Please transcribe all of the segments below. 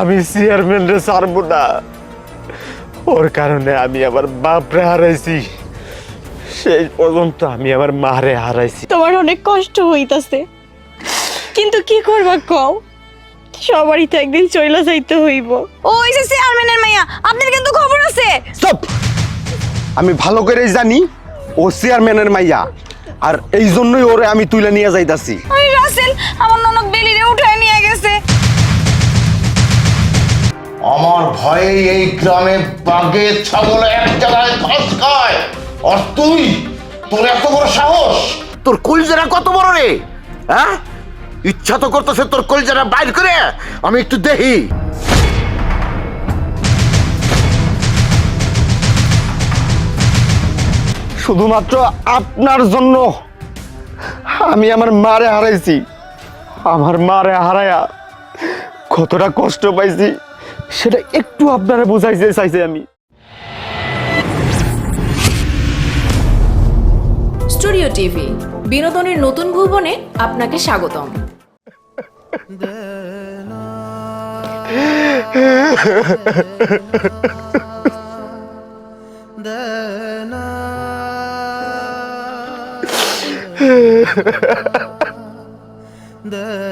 আমি চেয়ারম্যানরে ছাড়বো না। ওর কারণে আমি আমার বাপরে হারাইছি। সেই পর্যন্ত আমি আমার মারে হারাইছি। তোমার অনেক কষ্ট হইতাছে। কিন্তু কি করবা কও? সবারই তো একদিন চইলা যাইতে হইব। ওই যে চেয়ারম্যানের মাইয়া আপনার কিন্তু খবর আছে। স্টপ আমি ভালো করে জানি ও চেয়ারম্যানের মাইয়া। আর এই জন্যই ওরে আমি তুলে নিয়ে যাইতাছি। আরে রাসেল আমার ননদ বেলিরে উঠায় নিয়ে গেছে। আমার ভয়ে এই গ্রামে বাঘে ছাগল এক জায়গায় ঘাস খায়। আর তুই? তোর এত বড় সাহস? তোর কলজারা কত বড় রে? হ্যাঁ? ইচ্ছা তো করতেছে তোর কলজারা বাইর করে। আমি একটু দেখি। শুধুমাত্র আপনার জন্য আমি আমার মারে হারাইছি। আমার মারে হারায়া কতটা কষ্ট পাইছি। সেটা একটু আপনারা বুঝাইতে চাইছি আমি। স্টুডিও টিভি বিনোদনের নতুন ভুবনে আপনাকে স্বাগতম। ও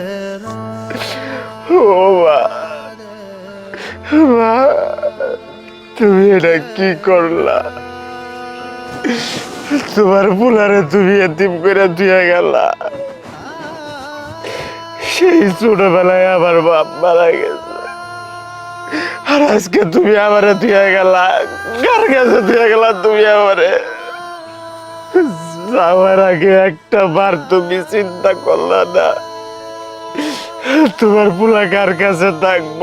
তুমি এটা কি করলা? তোমার পুলারে তুমি এতিম করে দিয়ে গেলা। সেই ছোটবেলায় আমার বাপ মারা গেছে। আর আজকে তুমি আমারে দিয়ে গেলা। কার কাছে দিয়ে গেলা তুমি আমারে? যাওয়ার আগে একটা বার তুমি চিন্তা করলা না। তোমার পুলা কার কাছে থাকব?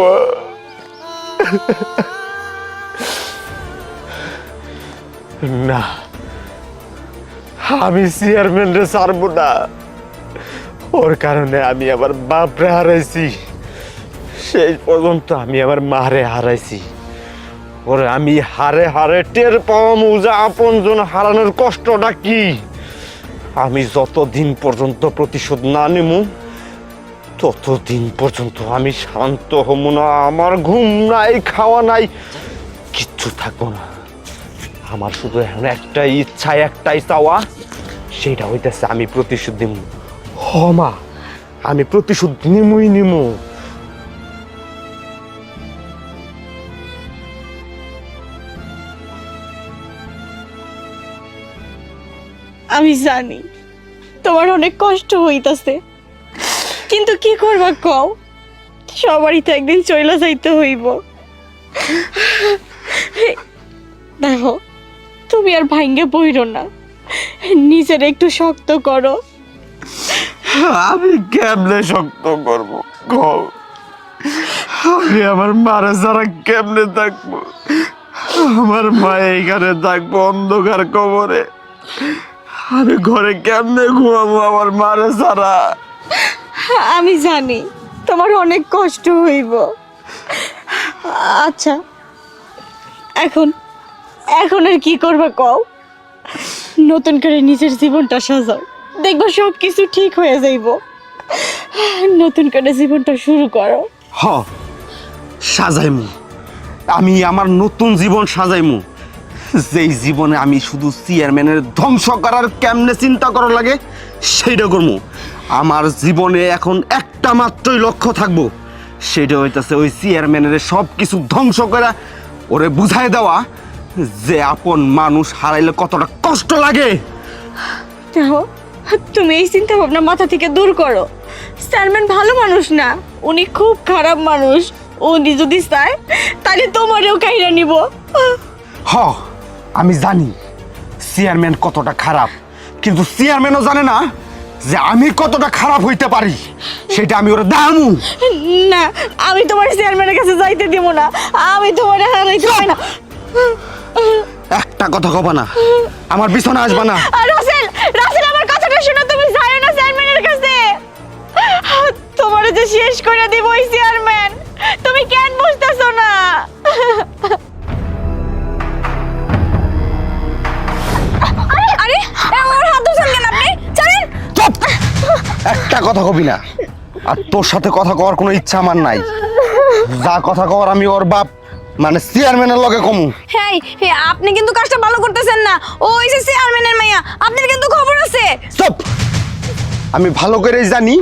না, আমি চেয়ারম্যানরে ছাড়বো না। ওর কারণে আমি আমার বাপরে হারাইছি। সেই পর্যন্ত আমি আমার মারে হারাইছি। ওরে, আমি হারে হারে টের পাওয়া মুজা আপনজন হারানোর কষ্টটা কি? আমি যতদিন পর্যন্ত প্রতিশোধ না নেব ততদিন পর্যন্ত আমি শান্ত হব না, আমার ঘুম নাই, খাওয়া নাই, কিচ্ছু থাকব না। আমার শুধু এখন একটাই ইচ্ছা, একটাই চাওয়া, সেটা হইতেছে আমি প্রতিশোধ নিব হমা আমি প্রতিশোধ নিমুই নিমু। আমি জানি, তোমার অনেক কষ্ট হইতাছে। কিন্তু কি করবা কও? সবারই তো একদিন চইলা যাইতে হইব। দেখো, তুমি আর ভাঙ্গে বইরো না। নিজের একটু শক্ত করো। আমি কেমনে শক্ত করব কও? আমি আমার মারা যারা কেমনে থাকব? আমার মা এইখানে থাকব অন্ধকার কবরে। আমি ঘরে কেমনে ঘুমাবো আমার মারা ছাড়া আমি জানি তোমার অনেক কষ্ট হইব। আচ্ছা এখন এখন আর কি করবা কও? নতুন করে নিজের জীবনটা সাজাও। দেখব সব কিছু ঠিক হয়ে যাইব। নতুন করে জীবনটা শুরু করো। হ, সাজাইমু। আমি আমার নতুন জীবন সাজাইমু। যেই জীবনে আমি শুধু চেয়ারম্যানের ধ্বংস করার কেমনে চিন্তা করা লাগে, সেইটা করব আমার জীবনে এখন একটা মাত্রই লক্ষ্য থাকব। সেটা হইতেছে ওই চেয়ারম্যানের সব কিছু ধ্বংস করা ওরে বুঝাই দেওয়া যে আপন মানুষ হারাইলে কতটা কষ্ট লাগে। দেখো তুমি এই চিন্তা ভাবনা মাথা থেকে দূর করো। চেয়ারম্যান ভালো মানুষ না উনি খুব খারাপ মানুষ। উনি যদি চায় তাহলে তোমারও কাহিরা নিব। হ আমি জানি চেয়ারম্যান কতটা খারাপ কিন্তু চেয়ারম্যানও জানে না যে আমি কতটা খারাপ হইতে পারি সেটা আমি ওরা দামু না আমি তোমার চেয়ারম্যানের কাছে যাইতে দিব না। আমি তোমার হারাইতে পারি না। একটা কথা কবা না আমার বিছানা আসবা না। আর রাসেল রাসেল আমার কথাটা শোনো তুমি যাও না চেয়ারম্যানের কাছে। তোমার যে শেষ করে দিব ওই চেয়ারম্যান তুমি কেন বুঝতেছো না? আরে একটা কথা কবি না। আর তোর সাথে কথা কওয়ার কোনো ইচ্ছা আমার নাই। যা কথা কওয়ার আমি ওর বাপ মানে চেয়ারম্যানের লগে কমু। হ্যাঁ হ্যাঁ, আপনি কিন্তু কাজটা ভালো করতেছেন না। ও হইছে চেয়ারম্যানের মাইয়া আপনার কিন্তু খবর আছে। স্টপ আমি ভালো করেই জানি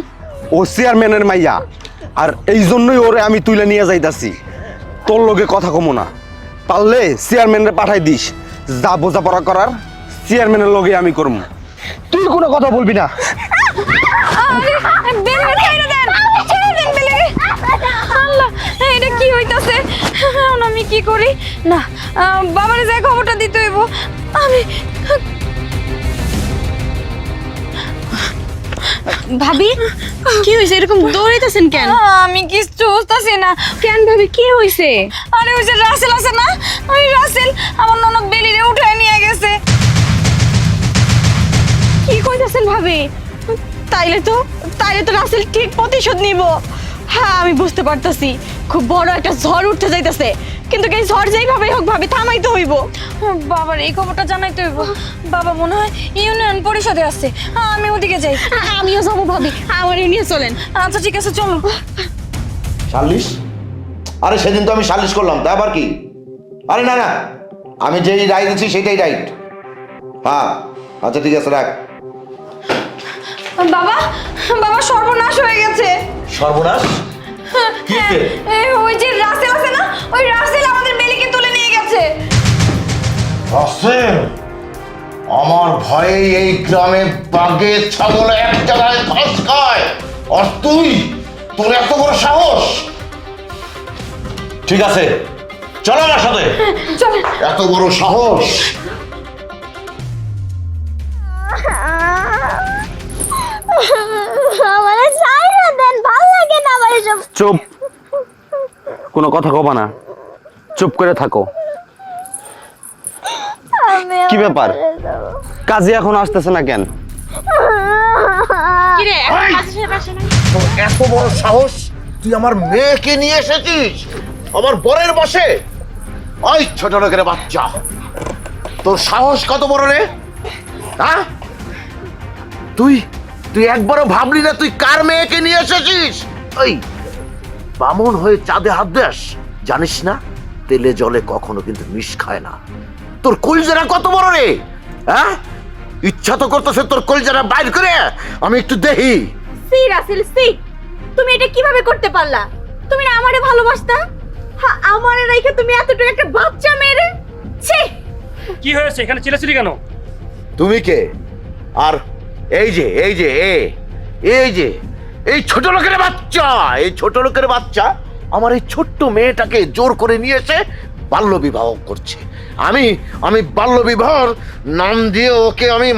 ও চেয়ারম্যানের মাইয়া। আর এই জন্যই ওরে আমি তুলে নিয়ে যাইতাছি। তোর লগে কথা কমু না। পারলে চেয়ারম্যানের পাঠাই দিস। যা বোঝাপড়া করার চেয়ারম্যানের লগে আমি করব তুই কোনো কথা বলবি না। এটা কি হইতাছে আমি কি করি না বাবারে যাই খবরটা দিতে হইব আমি ভাবি কি হয়েছে? এরকম দৌড়াইতেছেন কেন? আমি কিছু বুঝতেছি না। কেন ভাবি কি হয়েছে? আরে ওই যে রাসেল আছে না ওই রাসেল আমার ননদ বেলিরে উঠায় নিয়ে গেছে। কি কইতাছেন ভাবি? তাইলে তো তাইলে তো রাসেল ঠিক প্রতিশোধ নিব। হ্যাঁ আমি বুঝতে পারতাছি। খুব বড় একটা ঝড় উঠতে যাইতেছে। কিন্তু এই ঝড় যেইভাবে হোক ভাবে থামাইতে হইব। বাবার এই খবরটা জানাইতে হইব। বাবা মনে হয় ইউনিয়ন পরিষদে আছে। আমি ওদিকে যাই। আমিও যাব ভাবি। আমার নিয়ে চলেন। আচ্ছা ঠিক আছে চলো। সাল্লিশ আরে সেদিন তো আমি সাল্লিশ করলাম তা আবার কি? আরে না না। আমি যেই রায় দিচ্ছি সেটাই রাইট। হ্যাঁ আচ্ছা ঠিক আছে রাখ। বাবা বাবা সর্বনাশ হয়ে গেছে। সর্বনাশ? কি হয়েছে? এ, ওই যে রাসেল আছে না ওই রাসেল আমাদের বেলিকে তুলে নিয়ে গেছে। রাসেল আমার ভয়ে এই গ্রামে বাঘে ছাগল এক জায়গায় ঘাস খায়। আর তুই তোর এত বড় সাহস? ঠিক আছে চলো আমার সাথে। চলে। এত বড় সাহস? আমারে সাইরা দেন ভালো লাগে না আমার এসব। চুপ। কোনো কথা কবা না। চুপ করে থাকো। কি ব্যাপার? কাজে এখন আসতেছে না কেন? কি রে তোর এত বড় সাহস? তুই আমার মেয়েকে নিয়ে এসেছিস? আমার বরের বসে? ওই ছোট লোকের বাচ্চা। তোর সাহস কত বড় রে? হ্যাঁ তুই তুই একবারও ভাবলি না তুই কার মেয়েকে নিয়ে এসেছিস? ওই বামন হয়ে চাঁদে হাত দেস জানিস না? তেলে জলে কখনো কিন্তু মিশ খায় না। তোর কলজারা কত বড় রে? হ্যাঁ? ইচ্ছা তো করতেছে তোর কলজারা বাইর করে আমি একটু দেখি। সি রাসেল সি তুমি এটা কীভাবে করতে পারলা? তুমি না আমারে ভালোবাসতা? হ্যাঁ আমারে রাইখে তুমি এতটুকু একটা বাচ্চা মেরে ছি! কি হয়েছে? এখানে চিলেছিলি কেন? তুমি কে? আর এই যে এই যে, এ, এই যে, এই ছোট লোকের বাচ্চা, এই ছোট লোকের বাচ্চা আমার এই ছোট্ট মেয়েটাকে জোর করে নিয়ে এসে বাল্য বিবাহ করছে। আমি আমি বাল্য বিবাহর নাম দিয়ে ওকে আমি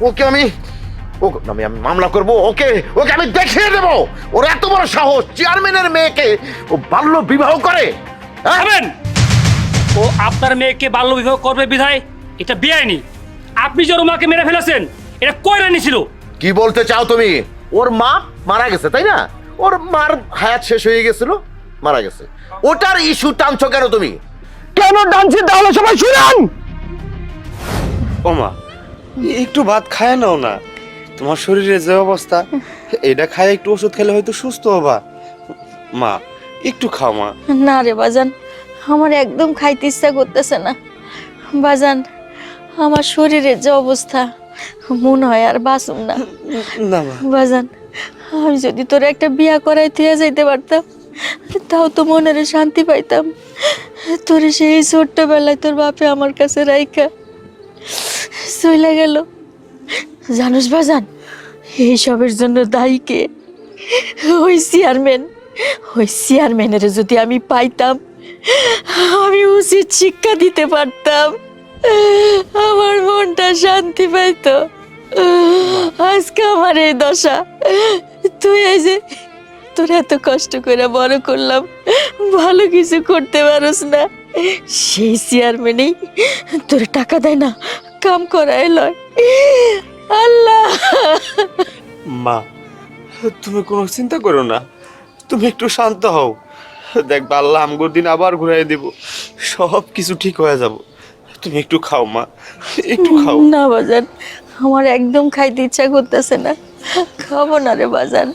ওকে আমি আমি আমি মামলা করব, ওকে ওকে আমি দেখিয়ে দেবো। ওর এত বড় সাহস, চেয়ারম্যানের মেয়েকে ও বাল্য বিবাহ করে। হ্যাঁ? ও আপনার মেয়েকে বাল্য বিবাহ করবে বিধায় এটা বেআইনি। আপনি যে ওর মাকে মেরে ফেলেছেন এটা কই রানি ছিল? কি বলতে চাও তুমি? ওর মা মারা গেছে তাই না? ওর মার হায়াত শেষ হয়ে গেছিল মারা গেছে। ওটার ইস্যু টানছো কেন তুমি? কেন ডানছি তাহলে সবাই শুনেন! ওমা একটু ভাত খায় নাও না। তোমার শরীরের যে অবস্থা এটা খায় একটু ওষুধ খেলে হয়তো সুস্থ হবা। মা একটু খাও মা। না রে বাজান আমার একদম খাইতে ইচ্ছা করতেছে না। বাজান আমার শরীরের যে অবস্থা মনে হয় আর বাসুম না। না মা। বাজান আমি যদি তোর একটা বিয়া করাই থিয়া যাইতে পারতাম তাও তো মনের শান্তি পাইতাম। তোরে সেই ছোট্টবেলায় তোর বাপে আমার কাছে রাইখা চইলা গেল। জানোস বাজান এইসবের জন্য দায়ী কে? ওই চেয়ারম্যান ওই চেয়ারম্যানের যদি আমি পাইতাম আমি উচিত শিক্ষা দিতে পারতাম। আমার মনটা শান্তি পাইতো। আজকে আমার এই দশা। তুই এই যে, তোর এত কষ্ট করে বড় করলাম, ভালো কিছু করতে পারস না। সেই চেয়ারম্যানেই তোর টাকা দেয় না, কাম করায় লয়। আল্লাহ! মা, তুমি কোনো চিন্তা করো না। তুমি একটু শান্ত হও। দেখবা আল্লাহ আমগোর দিন আবার ঘুরাই দেব। সব কিছু ঠিক হয়ে যাব। তুমি একটু খাও মা। একটু খাও। না বাজান। আমার একদম খাইতে ইচ্ছা করতেছে না। খাব না রে বাজান।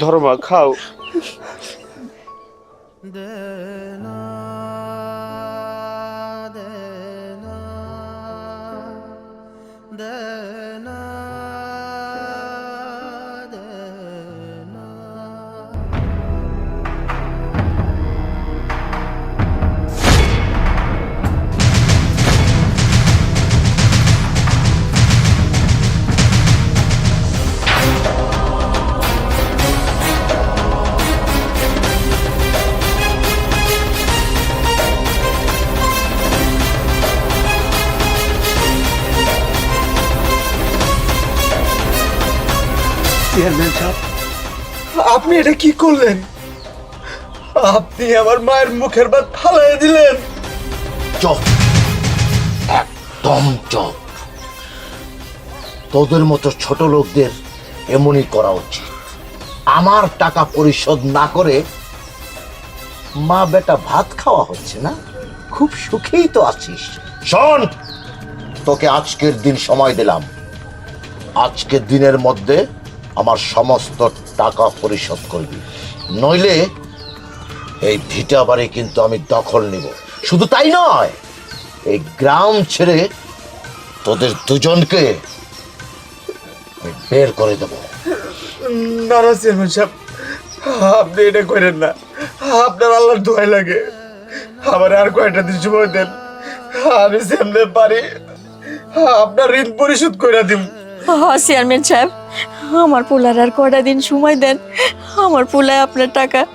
ধরো মা খাও। আপনি এটা কি করলেন? আপনি আমার মায়ের মুখের ভাত ফালাই দিলেন। চপ। একদম চপ। তোদের মতো ছোট লোকদের এমনই করা উচিত। আমার টাকা পরিশোধ না করে মা বেটা ভাত খাওয়া হচ্ছে না? খুব সুখেই তো আছিস। শোন, তোকে আজকের দিন সময় দিলাম। আজকের দিনের মধ্যে আমার সমস্ত টাকা পরিশোধ করবি। নইলে এই ভিটা বাড়ি কিন্তু আমি দখল নিব। শুধু তাই নয় এই গ্রাম ছেড়ে তোদের দুজনকে বের করে দেবো। না না চেয়ারম্যান সাহেব আপনি এটা করেন না। আপনার আল্লাহর দোয়াই লাগে। আমার আর কয়টা দিন সময় দেন। আমি সেমনে পারি আপনার ঋণ পরিশোধ করে দিব হ্যাঁ চেয়ারম্যান সাহেব আমার পোলার আর কটা দিন সময় দেন? আমার পোলায় আপনার টাকা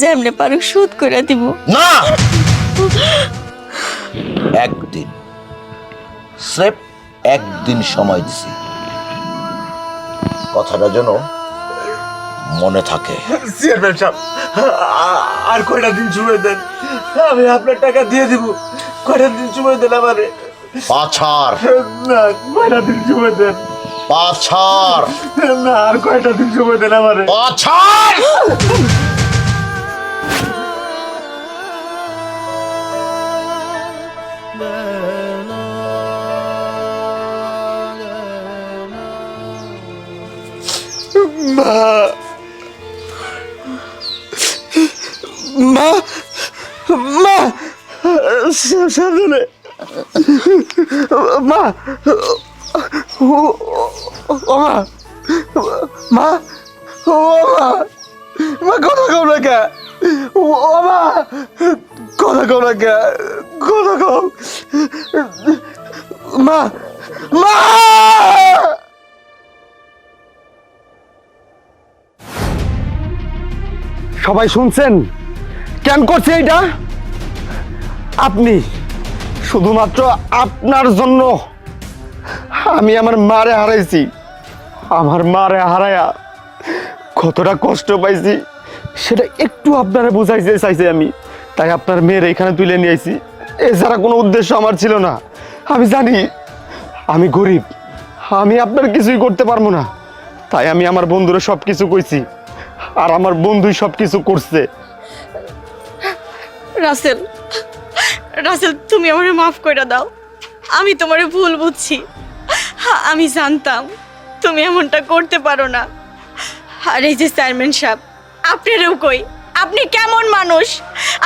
যেমনে পারুক শোধ করে দিব। না! একদিন। স্রেফ একদিন সময় দিছি। কথাটা যেন মনে থাকে। চেয়ারম্যান সাহেব আর কয়টা দিন সময় দেন? আমি আপনার টাকা দিয়ে দিব। কয়টা দিন সময় দেন আমারে? পাছার না কয়টা দিন সময় দেন? পাছার না আর কয়টা দিন সময় দেন আমারে? পাছার মা। মা মা। সা- মা। ও মা মা, ও মা মা, কথা কও না কে? ও মা, কথা কও না কে? কথা কও। মা মা! সবাই শুনছেন? কেন করছে এটা আপনি, শুধুমাত্র আপনার জন্য আমি আমার মারে হারাইছি। আমার মারে হারায়া কতটা কষ্ট পাইছি সেটা একটু আপনারা বুঝাইতে চাইছি আমি। তাই আপনার মেয়ের এখানে তুলে নিয়ে আইছি। এছাড়া কোনো উদ্দেশ্য আমার ছিল না। আমি জানি আমি গরিব। আমি আপনার কিছুই করতে পারব না। তাই আমি আমার বন্ধুরা সব কিছু কইছি আর আমার বন্ধুই সব কিছু করছে। রাসেল রাসেল তুমি আমারে মাফ করে দাও। আমি তোমারে ভুল বুঝছি। হ্যাঁ, আমি জানতাম। তুমি এমনটা করতে পারো না। আর এই যে চেয়ারম্যান সাহেব আপনারও কই? আপনি কেমন মানুষ?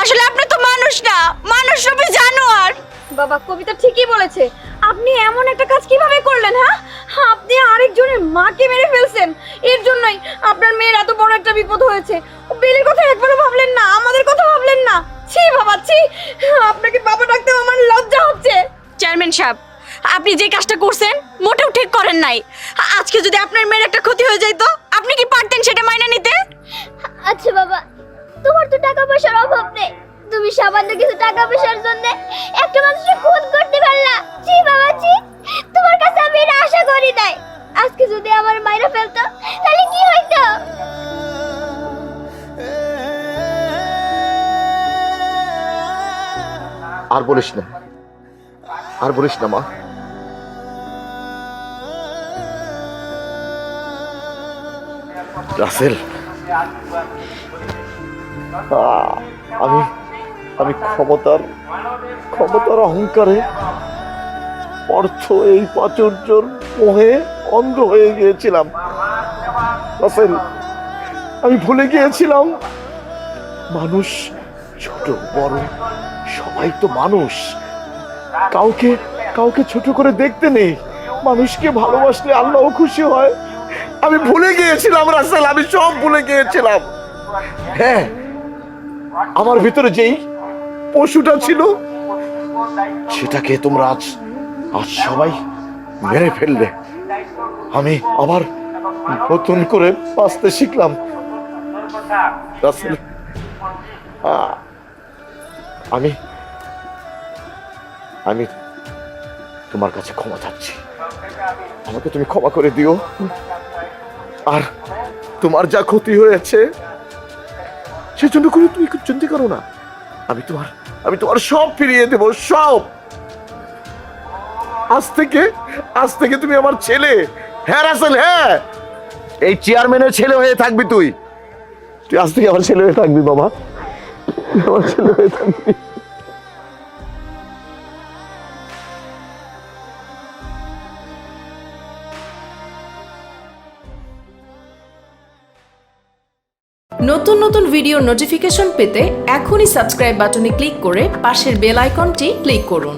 আসলে আপনি তো মানুষ না মানুষ রূপে জানোয়ার। বাবা কবিতা ঠিকই বলেছে। আপনি এমন একটা কাজ কীভাবে করলেন হ্যাঁ? আপনি আরেকজনের মাকে মেরে ফেলছেন। এর জন্যই আপনার মেয়ের এত বড় একটা বিপদ হয়েছে। ও বেলের কথা একবারও ভাবলেন না আমাদের কথা ভাবলেন না। ছি বাবা ছি। আপনাকে বাবা ডাকতে আমার লজ্জা হচ্ছে। চেয়ারম্যান সাহেব আপনি যে কাজটা করছেন মোটেও ঠিক করেন নাই। আজকে যদি আপনার মেয়ের একটা ক্ষতি হয়ে যেত আপনি কি পারতেন সেটা মাইনে নিতে? আচ্ছা বাবা তোমার তো টাকা পয়সার অভাব নেই। তুমি সামান্য কিছু টাকা পয়সার জন্য একটা মানুষকে খুন করতে পারলা। জি বাবা জি তোমার কাছে আমি এটা আশা করি নাই। আজকে যদি আমার মাইরা ফেলতো তাহলে কি হইতো? আর বলিস না। আর বলিস না, মা। রাসেল আমি আমি ক্ষমতার ক্ষমতার অহংকারে অর্থ এই প্রাচুর্যর মোহে অন্ধ হয়ে গিয়েছিলাম। রাসেল, আমি ভুলে গিয়েছিলাম, মানুষ ছোট, বড়, সবাই তো মানুষ। কাউকে কাউকে ছোট করে দেখতে নেই। মানুষকে ভালোবাসলে আল্লাহ খুশি হয়। আমি ভুলে গিয়েছিলাম রাসেল আমি সব ভুলে গিয়েছিলাম। হ্যাঁ আমার ভিতরে যেই পশুটা ছিল সেটাকে তোমরা আজ আজ সবাই মেরে ফেললে। আমি আবার নতুন করে বাঁচতে শিখলাম। রাসেল আমি আমি তোমার কাছে ক্ষমা চাচ্ছি। আমাকে তুমি ক্ষমা করে দিও। আর তোমার যা ক্ষতি হয়েছে, সেজন্য করে তুমি চিন্তা করো না। আমি তোমার আমি তোমার সব ফিরিয়ে দেব, সব। আজ থেকে আজ থেকে তুমি আমার ছেলে। হ্যাঁ রাসেল হ্যাঁ। এই চেয়ারম্যানের ছেলে হয়ে থাকবি তুই। তুই আজ থেকে আমার ছেলে হয়ে থাকবি বাবা আমার ছেলে হয়ে থাকবি। নতুন নতুন ভিডিওর নোটিফিকেশন পেতে এখনই সাবস্ক্রাইব বাটনে ক্লিক করে পাশের বেল আইকনটি ক্লিক করুন।